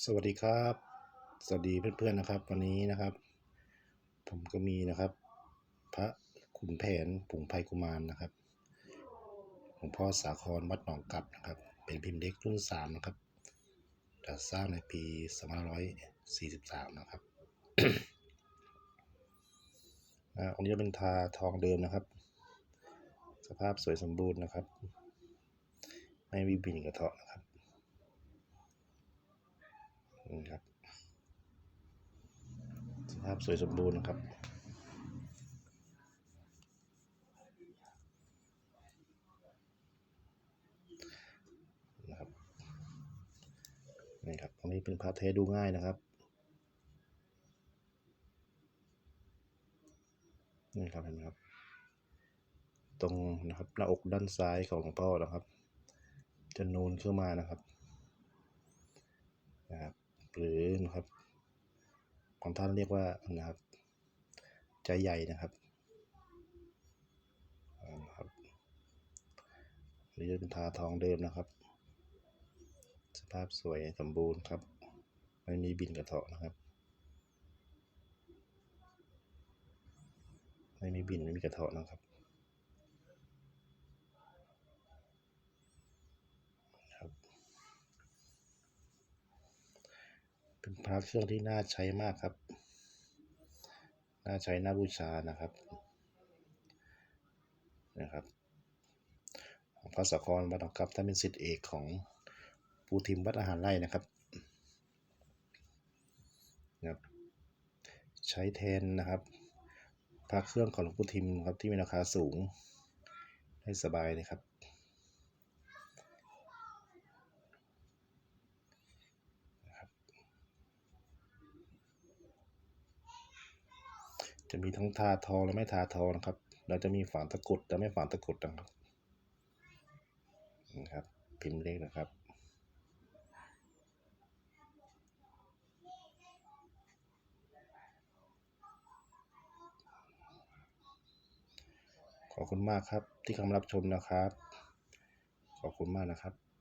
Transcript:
สวัสดีครับ สวัสดีเพื่อนๆนะครับ วันนี้นะครับ ผมก็มีนะครับ พระขุนแผนผงไพกุมารนะครับหลวงพ่อสาครวัดหนองกัดนะครับ เป็นพิมพ์เล็กรุ่นสามนะครับจัดสร้างในปี2543นะครับอ่าองค์นี้เป็นทาทองเดิมนะครับ สภาพสวยสมบูรณ์นะครับ ไม่มีบินกระเทาะนะครับ นี่ครับ สภาพสวยสมบูรณ์นะครับนะครับนี่ครับตรงนี้เป็นพระเทดูง่ายนะครับนี่ครับเห็นไหมครับ ตรงนะครับหน้าอกด้านซ้ายของหลวงพ่อนะครับจะนูนขึ้นมานะครับ หรือนะครับ ของท่านเรียกว่านะครับ ใจใหญ่นะครับนะครับหรือจะเป็นทาทองเดิมนะครับ สภาพสวยสมบูรณ์ครับ ไม่มีบินกระเทาะนะครับ ไม่มีบินไม่มีกระเทาะนะครับ เป็น พระเครื่องที่น่าใช้มากครับ น่าใช้น่าบูชานะครับ นะครับของพระสะครวัดหนองกับท่านเป็นศิษย์เอกของปูทิมวัดอาหารไร่นะครับนะครับ ใช้แทนนะครับพระเครื่องของหลวงปู่ทิมครับที่มีราคาสูงได้สบายเลยครับ จะมีทั้งทาทองและไม่ทาทองนะครับ เราจะมีฝานตะกุดและไม่ฝานตะกุดนะครับนะครับ พิมพ์เล็กนะครับขอบคุณมากครับที่เข้ามารับชมนะครับ ขอบคุณมากนะครับ